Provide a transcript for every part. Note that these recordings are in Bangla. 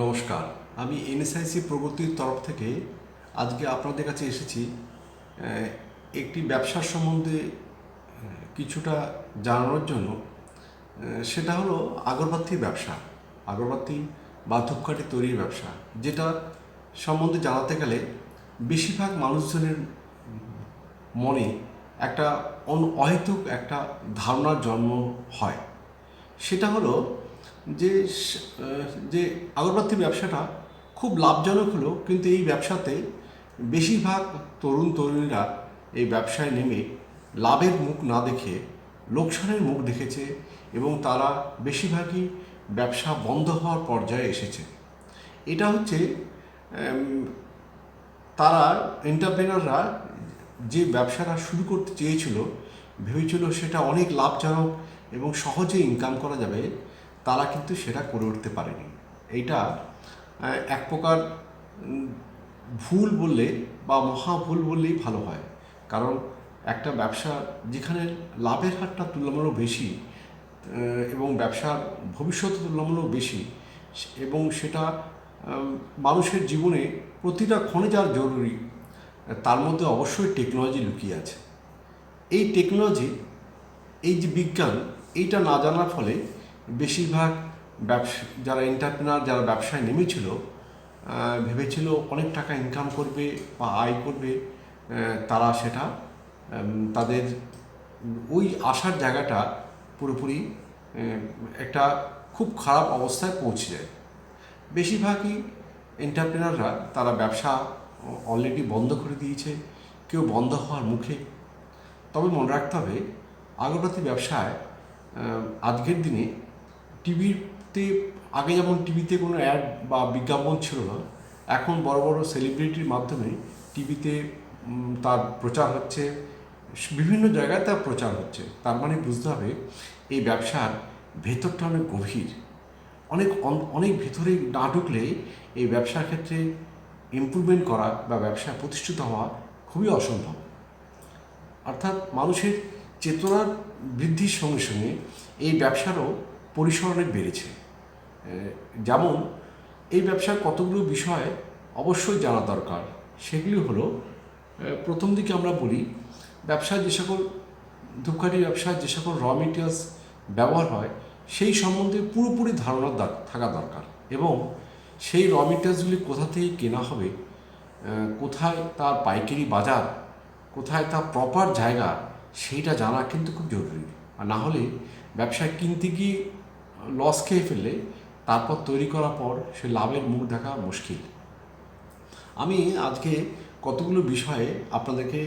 নমস্কার। আমি এনএসআইসি প্রগতির তরফ থেকে আজকে আপনাদের কাছে এসেছি একটি ব্যবসার সম্বন্ধে কিছুটা জানানোর জন্য। সেটা হলো আগরবাতি ব্যবসা। আগরবাতি বা ধূপকাঠি তৈরির ব্যবসা, যেটা সম্বন্ধে জানাতে গেলে বেশিরভাগ মানুষজনের মনে একটা অহেতুক একটা ধারণার জন্ম হয়। সেটা হলো যে যে আগরবাতি ব্যবসাটা খুব লাভজনক হলো, কিন্তু এই ব্যবসাতে বেশিরভাগ তরুণ তরুণীরা এই ব্যবসায় নেমে লাভের মুখ না দেখে, লোকসানের মুখ দেখেছে এবং তারা বেশিরভাগই ব্যবসা বন্ধ হওয়ার পর্যায়ে এসেছে। এটা হচ্ছে তারা এন্টারপ্রেনাররা যে ব্যবসাটা শুরু করতে চেয়েছিল, ভেবেছিল সেটা অনেক লাভজনক এবং সহজে ইনকাম করা যাবে। তারা কিন্তু সেটা করে উঠতে পারেনি। এইটা এক প্রকার ভুল বললে বা মহা ভুল বললেই ভালো হয়। কারণ একটা ব্যবসা যেখানে লাভের হারটা তুলনামূলক বেশি এবং ব্যবসার ভবিষ্যৎ তুলনামূলক বেশি, এবং সেটা মানুষের জীবনে প্রতিটা ক্ষণে যার জরুরি, তার মধ্যে অবশ্যই টেকনোলজি লুকিয়ে আছে। এই টেকনোলজি এই যে বিজ্ঞান, এইটা না জানার ফলে বেশিরভাগ ব্যবসা, যারা এন্টারপ্রেনার যারা ব্যবসায় নেমেছিল ভেবেছিল অনেক টাকা ইনকাম করবে বা আয় করবে তারা সেটা তাদের ওই আসার জায়গাটা পুরোপুরি একটা খুব খারাপ অবস্থায় পৌঁছে যায়। বেশিরভাগই এন্টারপ্রেনাররা তারা ব্যবসা অলরেডি বন্ধ করে দিয়েছে, কেউ বন্ধ হওয়ার মুখে। তবে মনে রাখতে হবে, আগরবাতি ব্যবসায় আজকের দিনে টিভিতে, আগে যেমন টিভিতে কোনো অ্যাড বা বিজ্ঞাপন ছিল না, এখন বড় বড় সেলিব্রিটির মাধ্যমে টিভিতে তার প্রচার হচ্ছে, বিভিন্ন জায়গায় তার প্রচার হচ্ছে। তার মানে বুঝতে হবে, এই ব্যবসার ভেতরটা অনেক গভীর। অনেক অন- অনেক ভেতরে না ঢুকলে এই ব্যবসার ক্ষেত্রে ইমপ্রুভমেন্ট করা বা ব্যবসায় প্রতিষ্ঠিত হওয়া খুবই অসম্ভব। অর্থাৎ মানুষের চেতনার বৃদ্ধির সঙ্গে সঙ্গে এই ব্যবসারও পরিসর অনেক বেড়েছে। যেমন এই ব্যবসার কতগুলো বিষয় অবশ্যই জানা দরকার। সেগুলি হলো প্রথম দিকে আমরা বলি ব্যবসায় যে সকল ধূপকাঠি ব্যবসায় যে সকল র মেটেরিয়ালস ব্যবহার হয়, সেই সম্বন্ধে পুরোপুরি ধারণা থাকা দরকার এবং সেই র মেটেরিয়ালসগুলি কোথা থেকে কেনা হবে কোথায় তার পাইকারি বাজার, কোথায় তার প্রপার জায়গা, সেইটা জানা কিন্তু খুব জরুরি। আর না হলে ব্যবসায় কিনতে গিয়ে লস খেয়ে ফেললে তারপর তৈরি করার পর সে লাভের মুখ দেখা মুশকিল। আমি আজকে কতগুলো বিষয়ে আপনাদেরকে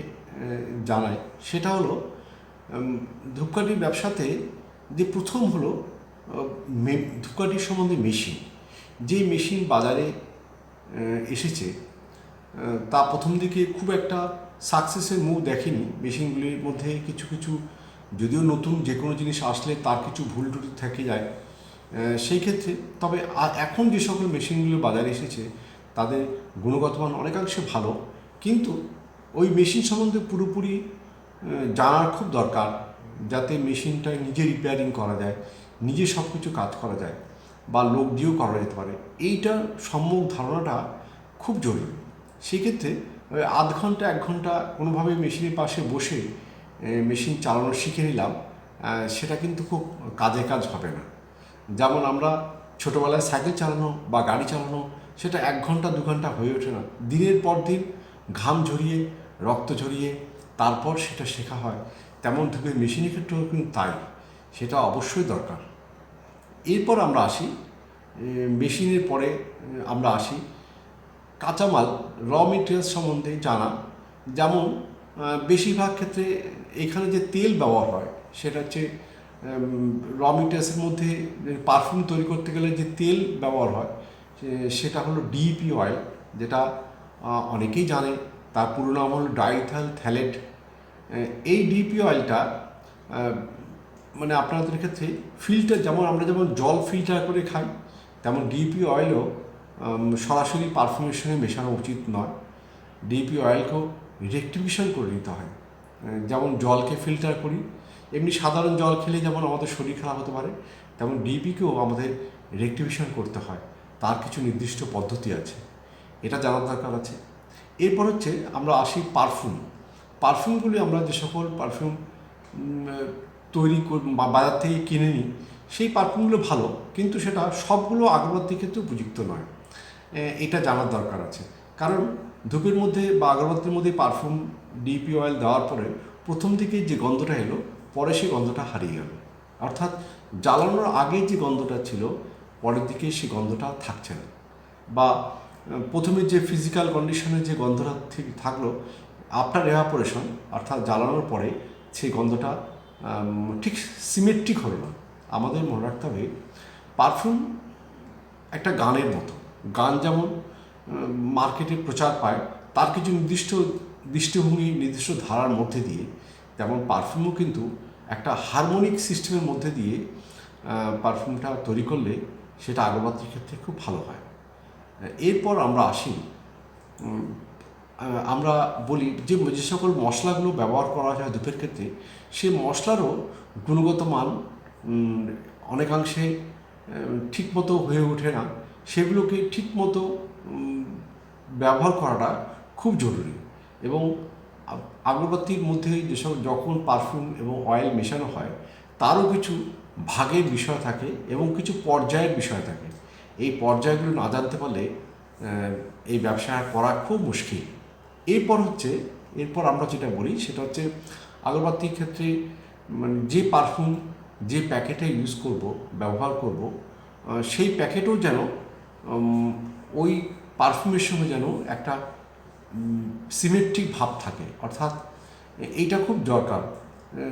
জানাই, সেটা হলো ধূপকাঠির ব্যবসাতে যে প্রথম হলো ধূপকাঠির সম্বন্ধে মেশিন। যে মেশিন বাজারে এসেছে তা প্রথম দিকে খুব একটা সাকসেসের মুখ দেখেনি। মেশিনগুলির মধ্যে কিছু কিছু, যদিও নতুন যে কোনো জিনিস আসলে তার কিছু ভুল টুটি থেকে যায়। সেই ক্ষেত্রে তবে এখন যে সকল মেশিনগুলো বাজারে এসেছে, তাদের গুণগত মান অনেকাংশে ভালো, কিন্তু ওই মেশিন সম্বন্ধে পুরোপুরি জানার খুব দরকার, যাতে মেশিনটা নিজে রিপেয়ারিং করা যায়, নিজে সব কিছু কাজ করা যায়, বা লোক দিয়েও করা যেতে পারে। এইটা সম্যক ধারণাটা খুব জরুরি। সেক্ষেত্রে আধ ঘণ্টা, এক ঘণ্টা কোনোভাবে মেশিনের পাশে বসে মেশিন চালানো শিখে নিলাম সেটা কিন্তু খুব কাজে কাজ হবে না। যেমন আমরা ছোটোবেলায় সাইকেল চালানো বা গাড়ি চালানো, সেটা এক ঘণ্টা, দু ঘণ্টা হয়ে ওঠে না। দিনের পর দিন ঘাম ঝরিয়ে, রক্ত ঝরিয়ে তারপর সেটা শেখা হয়। তেমন ধূপে মেশিনের ক্ষেত্রেও কিন্তু তাই। সেটা অবশ্যই দরকার। এরপর আমরা আসি মেশিনের পরে আমরা আসি। কাঁচামাল, র মেটেরিয়ালস সম্বন্ধে জানা। যেমন বেশিরভাগ ক্ষেত্রে এখানে যে তেল ব্যবহার হয়, সেটা হচ্ছে র মেটেরিয়ালসের মধ্যে পারফিউম তৈরি করতে গেলে যে তেল ব্যবহার হয় সেটা হলো ডিপি অয়েল যেটা অনেকেই জানে। তার পুরো নাম হলো ডাইথাল থ্যালেট এই ডিপি অয়েলটা মানে আপনাদের ক্ষেত্রে ফিল্টার যেমন আমরা যেমন জল ফিল্টার করে খাই, তেমন ডিপি অয়েলও সরাসরি পারফিউমের সঙ্গে মেশানো উচিত নয়। ডিপি অয়েলকেও রেক্টিভিশন করে নিতে হয়। যেমন জলকে ফিল্টার করি এমনি সাধারণ জল খেলে যেমন আমাদের শরীর খারাপ হতে পারে, তেমন ডিপিকেও আমাদের রেক্টিভিশন করতে হয়। তার কিছু নির্দিষ্ট পদ্ধতি আছে। এটা জানার দরকার আছে। এরপর হচ্ছে আমরা আসি পারফিউম। পারফিউমগুলি আমরা যে সকল পারফিউম তৈরি বাজার থেকে কিনে নিই, সেই পারফিউমগুলো ভালো, কিন্তু সেটা সবগুলো আগরবাতির ক্ষেত্রে উপযুক্ত নয়। এটা জানার দরকার আছে। কারণ ধূপের মধ্যে বা আগরবাতির মধ্যে পারফিউম, ডিপি অয়েল দেওয়ার পরে প্রথম দিকে যে গন্ধটা এলো পরে সেই গন্ধটা হারিয়ে গেল। অর্থাৎ জ্বালানোর আগে যে গন্ধটা ছিল, পরের দিকে সেই গন্ধটা থাকছে না। বা প্রথমে যে ফিজিক্যাল কন্ডিশনে যে গন্ধটা ঠিক থাকল আফটার এভাপোরেশন অর্থাৎ জ্বালানোর পরে সেই গন্ধটা ঠিক সিমেট্রিক হলো না। আমাদের মনে রাখতে হবে পারফিউম একটা গানের মতো। গান যেমন মার্কেটে প্রচার পায়, তার কিছু নির্দিষ্ট দৃষ্টিভঙ্গি, নির্দিষ্ট ধারার মধ্যে দিয়ে যেমন পারফিউমও কিন্তু একটা হারমোনিক সিস্টেমের মধ্যে দিয়ে পারফিউমটা তৈরি করলে সেটা আগরবাতির ক্ষেত্রে খুব ভালো হয়। এরপর আমরা আসি আমরা বলি যে যে সকল মশলাগুলো ব্যবহার করা হয় ধূপের ক্ষেত্রে সেই মশলারও গুণগত মান অনেকাংশে ঠিক মতো হয়ে ওঠে না। সেগুলোকে ঠিক মতো ব্যবহার করাটা খুব জরুরি। এবং আগরবাতির মধ্যে যেসব যখন পারফিউম এবং অয়েল মেশানো হয়, তারও কিছু ভাগের বিষয় থাকে এবং কিছু পর্যায়ের বিষয় থাকে। এই পর্যায়গুলো না জানতে পারলে এই ব্যবসা করা খুব মুশকিল। এরপর হচ্ছে, এরপর আমরা যেটা বলি, সেটা হচ্ছে আগরবাতির ক্ষেত্রে মানে যে পারফিউম যে প্যাকেটে ইউজ করব, ব্যবহার করব সেই প্যাকেটও যেন ওই পারফিউমের সঙ্গে যেন একটা সিমেট্রিক ভাব থাকে। অর্থাৎ এইটা খুব দরকার।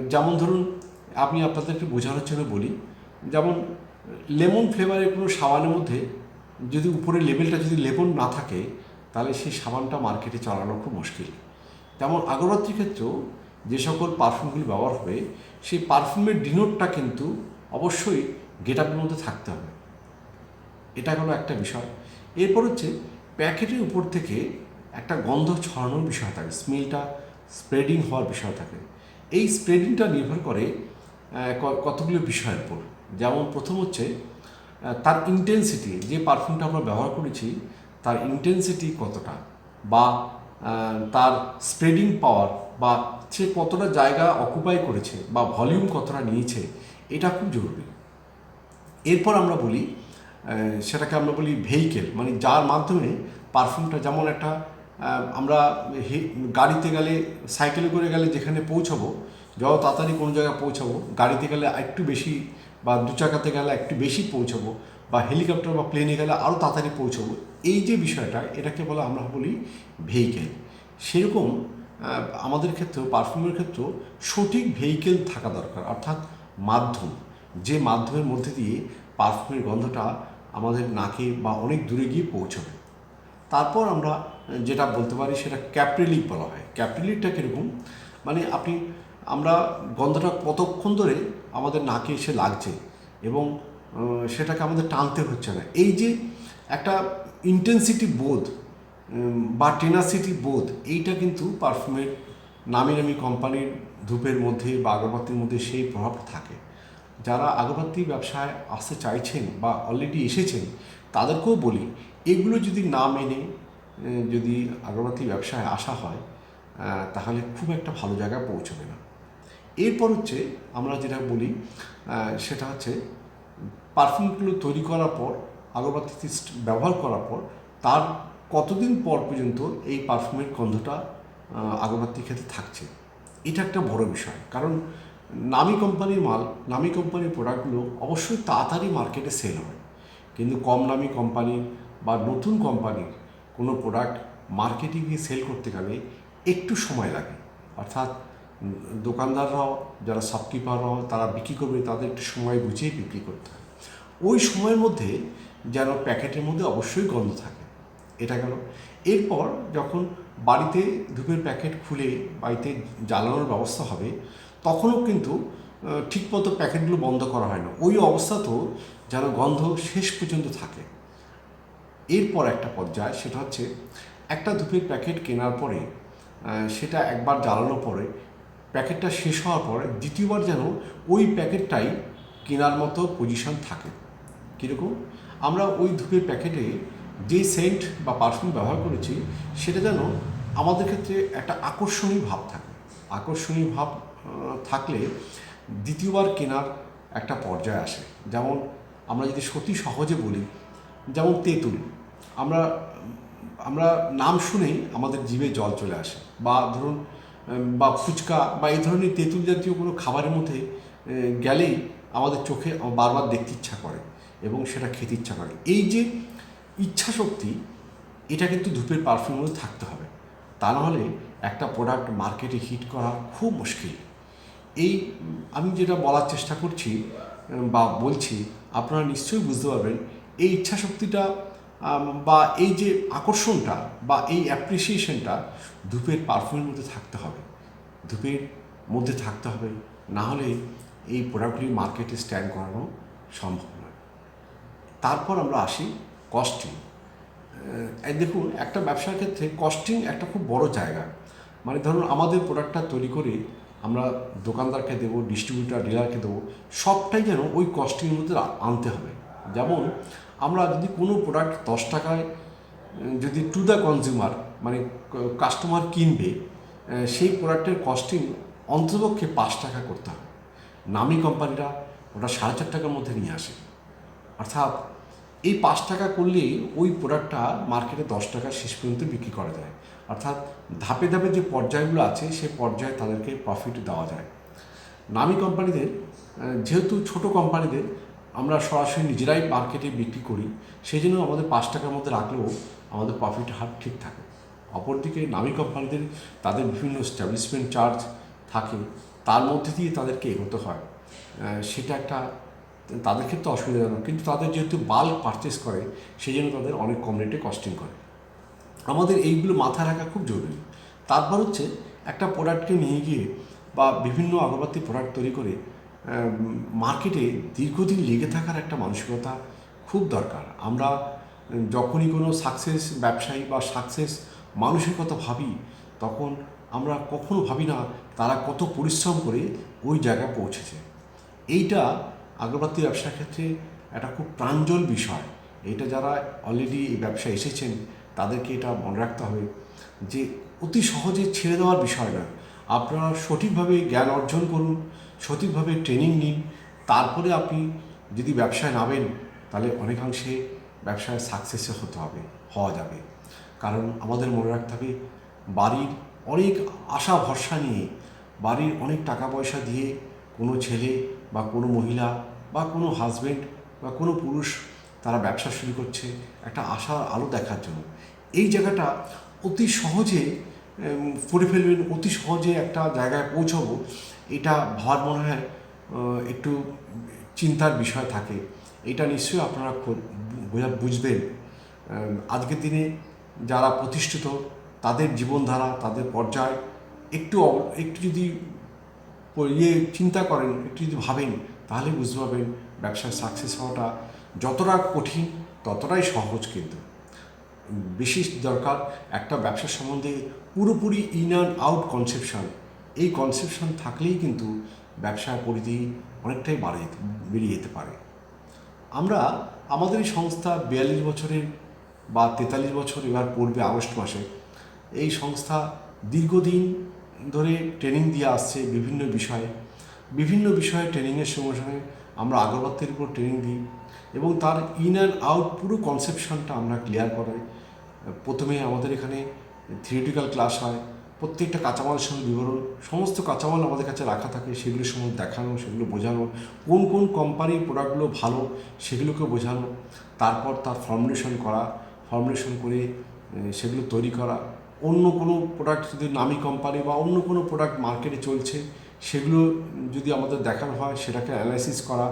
যেমন ধরুন, আমি আপনাদেরকে বোঝানোর জন্য বলি, যেমন, লেমন ফ্লেভারের কোনো সাবানের মধ্যে যদি উপরে লেবেলটা যদি লেবন না থাকে, তাহলে সেই সাবানটা মার্কেটে চালানো খুব মুশকিল। তেমন আগরবাতির ক্ষেত্রেও যে সকল পারফিউমগুলি ব্যবহার হবে, সেই পারফিউমের ডিনোটটা কিন্তু অবশ্যই গেট আপের মধ্যে থাকতে হবে। এটা হলো একটা বিষয়। এরপর হচ্ছে, প্যাকেটের উপর থেকে একটা গন্ধ ছড়ানোর বিষয় থাকে স্মেলটা স্প্রেডিং হওয়ার বিষয় থাকে। এই স্প্রেডিংটা নির্ভর করে কতগুলো বিষয়ের উপর। যেমন প্রথম হচ্ছে তার ইন্টেন্সিটি যে পারফিউমটা আমরা ব্যবহার করেছি, তার ইন্টেন্সিটি কতটা? বা তার স্প্রেডিং পাওয়ার বা সে কতটা জায়গা অকুপাই করেছে, বা ভলিউম কতটা নিয়েছে, এটা খুব জরুরি। এরপর আমরা বলি সেটাকে আমরা বলি ভেহিকেল মানে যার মাধ্যমে পারফিউমটা যেমন একটা আমরা গাড়িতে গেলে সাইকেলে করে গেলে যেখানে পৌঁছাবো, যত তাড়াতাড়ি কোনো জায়গায় পৌঁছাবো, গাড়িতে গেলে একটু বেশি বা দু চাকাতে গেলে একটু বেশি পৌঁছাবো বা হেলিকপ্টার বা প্লেনে গেলে আরও তাড়াতাড়ি পৌঁছাবো। এই যে বিষয়টা, এটাকে বলে আমরা বলি ভেহিকেল সেরকম আমাদের ক্ষেত্রেও পারফিউমের ক্ষেত্রেও সঠিক ভেহিকেল থাকা দরকার, অর্থাৎ মাধ্যম। যে মাধ্যমের মধ্যে দিয়ে পারফিউমের গন্ধটা আমাদের নাকে বা অনেক দূরে গিয়ে পৌঁছবে। তারপর আমরা যেটা বলতে পারি সেটা ক্যাপ্রিলিক বলা হয়। ক্যাপ্রিলিকটা কীরকম? মানে আপনি, আমরা গন্ধটা কতক্ষণ ধরে আমাদের নাকে এসে লাগছে এবং সেটাকে আমাদের টানতে হচ্ছে না। এই যে একটা ইন্টেন্সিটি বোধ বা টেনাসিটি বোধ, এইটা কিন্তু পারফিউমের নামি নামি কোম্পানির ধূপের মধ্যে বা আগরবাতির মধ্যে সেই প্রভাবটা থাকে। যারা আগরবাতি ব্যবসায় আসতে চাইছেন বা অলরেডি এসেছেন, তাদেরকেও বলি, এগুলো যদি না মেনে যদি আগরবাতি ব্যবসায় আসা হয় তাহলে খুব একটা ভালো জায়গায় পৌঁছবে না। এরপর হচ্ছে আমরা যেটা বলি সেটা হচ্ছে পারফিউমগুলো তৈরি করার পর আগরবাতি ব্যবহার করার পর, তার কতদিন পর পর্যন্ত এই পারফিউমের গন্ধটা আগরবাতির ক্ষেত্রে থাকছে? এটা একটা বড় বিষয়। কারণ নামি কোম্পানির মাল, নামি কোম্পানির প্রোডাক্টগুলো অবশ্যই তাড়াতাড়ি মার্কেটে সেল হয়। কিন্তু কম নামি কোম্পানির বা নতুন কোম্পানির কোনো প্রোডাক্ট মার্কেটে গিয়ে সেল করতে গেলে একটু সময় লাগে। অর্থাৎ দোকানদাররাও, যারা শপকিপাররাও তারা বিক্রি করবে, তাদের একটু সময় বুঝেই বিক্রি করতে হয়। ওই সময়ের মধ্যে যেন প্যাকেটের মধ্যে অবশ্যই গন্ধ থাকে। এটা গেল। এরপর যখন বাড়িতে ধূপের প্যাকেট খুলে বাড়িতে জ্বালানোর ব্যবস্থা হবে, তখনও কিন্তু ঠিকমতো প্যাকেটগুলো বন্ধ করা হয় না। ওই অবস্থাতেও যেন গন্ধ শেষ পর্যন্ত থাকে। এরপর একটা পর্যায়, সেটা হচ্ছে একটা ধূপের প্যাকেট কেনার পরে সেটা একবার জ্বালানোর পরে, প্যাকেটটা শেষ হওয়ার পরে দ্বিতীয়বার যেন ওই প্যাকেটটাই কেনার মতো পজিশন থাকে। কীরকম? আমরা ওই ধূপের প্যাকেটে যে সেন্ট বা পারফিউম ব্যবহার করেছি, সেটা যেন আমাদের ক্ষেত্রে একটা আকর্ষণীয় ভাব থাকে। আকর্ষণীয় ভাব থাকলে দ্বিতীয়বার কেনার একটা পর্যায় আসে। যেমন আমরা যদি সত্যি সহজে বলি যেমন তেঁতুল আমরা আমরা নাম শুনেই আমাদের জিভে জল চলে আসে। বা ধরুন বা ফুচকা বা এই ধরনের তেঁতুল জাতীয় কোনো খাবারের মধ্যে গেলেই আমাদের চোখে বারবার দেখতে ইচ্ছা করে এবং সেটা খেতে ইচ্ছা করে। এই যে ইচ্ছা শক্তি, এটা কিন্তু ধূপের পারফিউমের মধ্যে থাকতে হবে। তা নাহলে একটা প্রোডাক্ট মার্কেটে হিট করা খুব মুশকিল। এই, আমি যেটা বলার চেষ্টা করছি, বা বলছি, আপনারা নিশ্চয়ই বুঝতে পারবেন এই ইচ্ছা শক্তিটা বা এই যে আকর্ষণটা, বা এই অ্যাপ্রিসিয়েশনটা ধূপের পারফিউমের মধ্যে থাকতে হবে। ধূপের মধ্যে থাকতে হবে। না হলে এই প্রোডাক্টগুলি মার্কেটে স্ট্যান্ড করানো সম্ভব নয়। তারপর আমরা আসি কস্টিং দেখুন, একটা ব্যবসার ক্ষেত্রে কস্টিং একটা খুব বড় জায়গা। মানে ধরুন, আমাদের প্রোডাক্টটা তৈরি করে আমরা দোকানদারকে দেবো ডিস্ট্রিবিউটার ডিলারকে দেবো, সবটাই যেন ওই কস্টিংয়ের মধ্যে আনতে হবে। যেমন আমরা যদি কোনো প্রোডাক্ট দশ টাকায় যদি টু দ্য কনজিউমার মানে কাস্টমার কিনবে সেই প্রোডাক্টের কস্টিং অন্ততপক্ষে পাঁচ টাকা করতে হবে। নামি কোম্পানিরা ওটা সাড়ে চার টাকার মধ্যে নিয়ে আসে। অর্থাৎ এই পাঁচ টাকা করলেই ওই প্রোডাক্টটা মার্কেটে দশ টাকা শেষ পর্যন্ত বিক্রি করা যায়। অর্থাৎ ধাপে ধাপে যে পর্যায়গুলো আছে সেই পর্যায়ে তাদেরকে প্রফিট দেওয়া যায়। নামি কোম্পানিদের যেহেতু ছোট কোম্পানিদের আমরা সরাসরি নিজেরাই মার্কেটে বিক্রি করি, সেই জন্য আমাদের পাঁচ টাকার মধ্যে রাখলেও আমাদের প্রফিট হার ঠিক থাকে। অপরদিকে নামি কোম্পানিদের তাদের বিভিন্ন স্ট্যাবলিশমেন্ট চার্জ থাকে, তার মধ্যে দিয়ে তাদেরকে এগোতে হয়। সেটা একটা, তাদের ক্ষেত্রে অসুবিধাজনক, কিন্তু তাদের যেহেতু বাল্ক পারচেস করে, সেই জন্য তাদের অনেক কম রেটে কস্টিং করে। আমাদের এইগুলো মাথায় রাখা খুব জরুরি। তারপর হচ্ছে একটা প্রোডাক্টকে নিয়ে গিয়ে বা বিভিন্ন আগরবাতি প্রোডাক্ট তৈরি করে মার্কেটে দীর্ঘদিন লেগে থাকার একটা মানসিকতা খুব দরকার। আমরা যখনই কোনো সাকসেস ব্যবসায়ী বা সাকসেস মানুষের কথা ভাবি, তখন আমরা কখনো ভাবি না তারা কত পরিশ্রম করে ওই জায়গায় পৌঁছেছে। এইটা আগরবাতি ব্যবসার ক্ষেত্রে একটা খুব প্রাঞ্জল বিষয়। এটা যারা অলরেডি এই ব্যবসায় এসেছেন, তাদেরকে এটা মনে রাখতে হবে যে, অতি সহজে ছেড়ে দেওয়ার বিষয় না আপনারা সঠিকভাবে জ্ঞান অর্জন করুন সঠিকভাবে ট্রেনিং নিন। তারপরে আপনি যদি ব্যবসায় নামেন, তাহলে অনেকাংশে ব্যবসায় সাকসেসে হতে হবে, হওয়া যাবে। কারণ আমাদের মনে রাখতে হবে, বাড়ির অনেক আশা ভরসা নিয়ে, বাড়ির অনেক টাকা পয়সা দিয়ে কোনো ছেলে বা কোনো মহিলা বা কোনো হাজবেন্ড বা কোনো পুরুষ তারা ব্যবসা শুরু করছে, একটা আশার আলো দেখার জন্য। এই জায়গাটা অতি সহজে করে ফেলবেন, অতি সহজে একটা জায়গায় পৌঁছাবো। এটা ভাবার মনে হয় একটু চিন্তার বিষয় থাকে। এটা নিশ্চয়ই আপনারা বোঝা- বুঝবেন। আজকের দিনে যারা প্রতিষ্ঠিত, তাদের জীবনধারা, তাদের পর্যায় একটু একটু যদি ইয়ে চিন্তা করেন, একটু যদি ভাবেন, তাহলে বুঝতে পারবেন ব্যবসায় সাকসেস হওয়াটা যতটা কঠিন, ততটাই সহজ কিন্তু। বেশি দরকার একটা ব্যবসা সম্বন্ধে পুরোপুরি ইন অ্যান্ড আউট কনসেপশন এই কনসেপশন থাকলেই কিন্তু ব্যবসার পরিধি অনেকটাই বাড়ে বেরিয়ে যেতে পারে। আমরা, আমাদের এই সংস্থা বিয়াল্লিশ বছরের বা তেতাল্লিশ বছর এবার পড়বে আগস্ট মাসে এই সংস্থা দীর্ঘদিন ধরে ট্রেনিং দিয়ে আসছে বিভিন্ন বিষয়ে। বিভিন্ন বিষয়ে ট্রেনিংয়ের সঙ্গে সঙ্গে আমরা আগরবাতির উপর ট্রেনিং দিই এবং তার ইন অ্যান্ড আউট পুরো কনসেপশনটা আমরা ক্লিয়ার করাই। প্রথমে আমাদের এখানে থিওরিটিক্যাল ক্লাস হয়। প্রত্যেকটা কাঁচামালের সঙ্গে বিবরণ, সমস্ত কাঁচামাল আমাদের কাছে রাখা থাকে, সেগুলোর সঙ্গে দেখানো, সেগুলো বোঝানো, কোন কোন কোম্পানির প্রোডাক্টগুলো ভালো সেগুলোকে বোঝানো, তারপর তার ফর্মুলেশন করা ফর্মুলেশন করে সেগুলো তৈরি করা, অন্য কোনো প্রোডাক্ট যদি নামি কোম্পানি বা অন্য কোনো প্রোডাক্ট মার্কেটে চলছে, সেগুলো যদি আমাদের দেখানো হয়, সেটাকে অ্যানালাইসিস করা,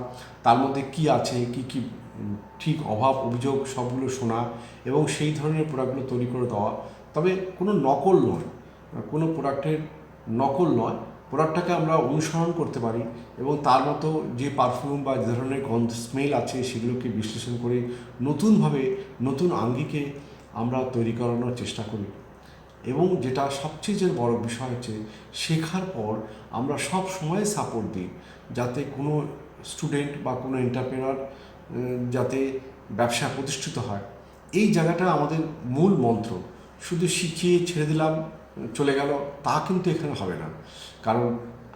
তার মধ্যে কি আছে, কি কি ঠিক অভাব, অভিযোগ সবগুলো শোনা এবং সেই ধরনের প্রোডাক্টগুলো তৈরি করে দেওয়া, তবে কোনো নকল নয়। কোনো প্রোডাক্টের নকল নয়। প্রোডাক্টটাকে আমরা অনুসরণ করতে পারি এবং তার মতো যে পারফিউম বা যে ধরনের গন্ধ স্মেল আছে সেগুলোকে বিশ্লেষণ করে নতুনভাবে নতুন আঙ্গিকে আমরা তৈরি করানোর চেষ্টা করি। এবং যেটা সবচেয়ে যে বড় বিষয় হচ্ছে শেখার পর আমরা সব সময় সাপোর্ট দিই যাতে কোনো স্টুডেন্ট বা কোনো এন্টারপ্রেনার যাতে ব্যবসা প্রতিষ্ঠিত হয়। এই জায়গাটা আমাদের মূল মন্ত্র। শুধু শিখিয়ে ছেড়ে দিলাম চলে গেল, তা কিন্তু এখানে হবে না। কারণ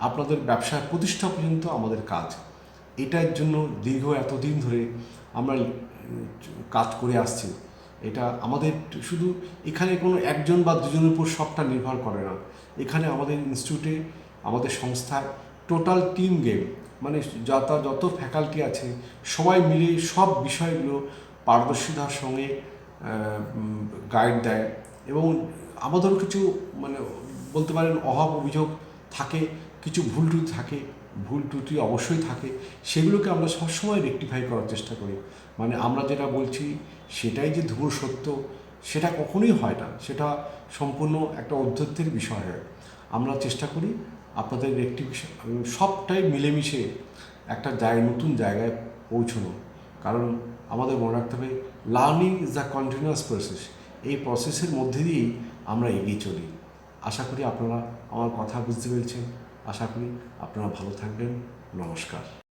আপনাদের ব্যবসা প্রতিষ্ঠা পর্যন্ত আমাদের কাজ। এটার জন্য দীর্ঘ এতদিন ধরে আমরা কাজ করে আসছি। এটা আমাদের শুধু এখানে কোনো একজন বা দুজনের উপর সবটা নির্ভর করে না। এখানে আমাদের ইনস্টিটিউটে আমাদের সংস্থায় টোটাল টিম গেম মানে যত যত ফ্যাকাল্টি আছে, সবাই মিলে সব বিষয়গুলো পারদর্শিতার সঙ্গে গাইড দেয়। এবং আমাদেরও কিছু মানে বলতে পারেন অভাব অভিযোগ থাকে, কিছু ভুল ত্রুটি থাকে, ভুল ত্রুটি অবশ্যই থাকে, সেগুলোকে আমরা সবসময় রেকটিফাই করার চেষ্টা করি। মানে আমরা যেটা বলছি, সেটাই যে ধূর সত্য, সেটা কখনোই হয় না। সেটা সম্পূর্ণ একটা অধ্যত্বের বিষয় হয়। আমরা চেষ্টা করি আপনাদের রেকটিফিকেশন সবটাই মিলেমিশে একটা জায়গায় নতুন জায়গায় পৌঁছানো। কারণ আমাদের মনে রাখতে হবে learning is the continuous process এই প্রসেসের মধ্যে দিয়েই আমরা এগিয়ে চলি। আশা করি আপনারা আমার কথা বুঝতে পেরেছেন। আশা করি আপনারা ভালো থাকবেন। নমস্কার।